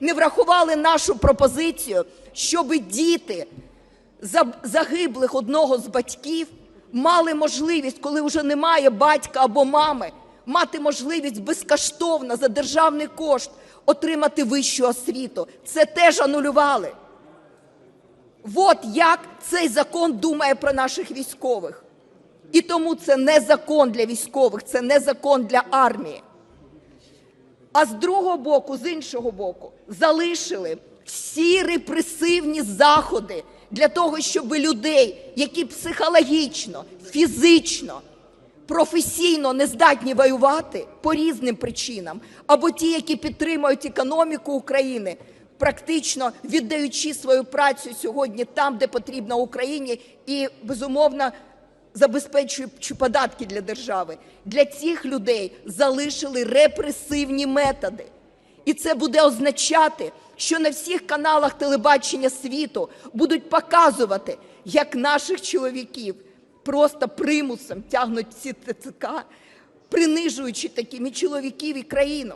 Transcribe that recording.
не врахували нашу пропозицію, щоб діти загиблих одного з батьків мали можливість, коли вже немає батька або мами, мати можливість безкоштовно за державний кошт отримати вищу освіту. Це теж анулювали. От як цей закон думає про наших військових. І тому це не закон для військових, це не закон для армії. А з другого боку, з іншого боку, залишили всі репресивні заходи для того, щоб людей, які психологічно, фізично, професійно не здатні воювати по різним причинам, або ті, які підтримують економіку України, практично віддаючи свою працю сьогодні там, де потрібно Україні, і безумовно забезпечуючи податки для держави. Для цих людей залишили репресивні методи. І це буде означати, що на всіх каналах телебачення світу будуть показувати, як наших чоловіків просто примусом тягнуть ці ТЦК, принижуючи такими чоловіків і країну.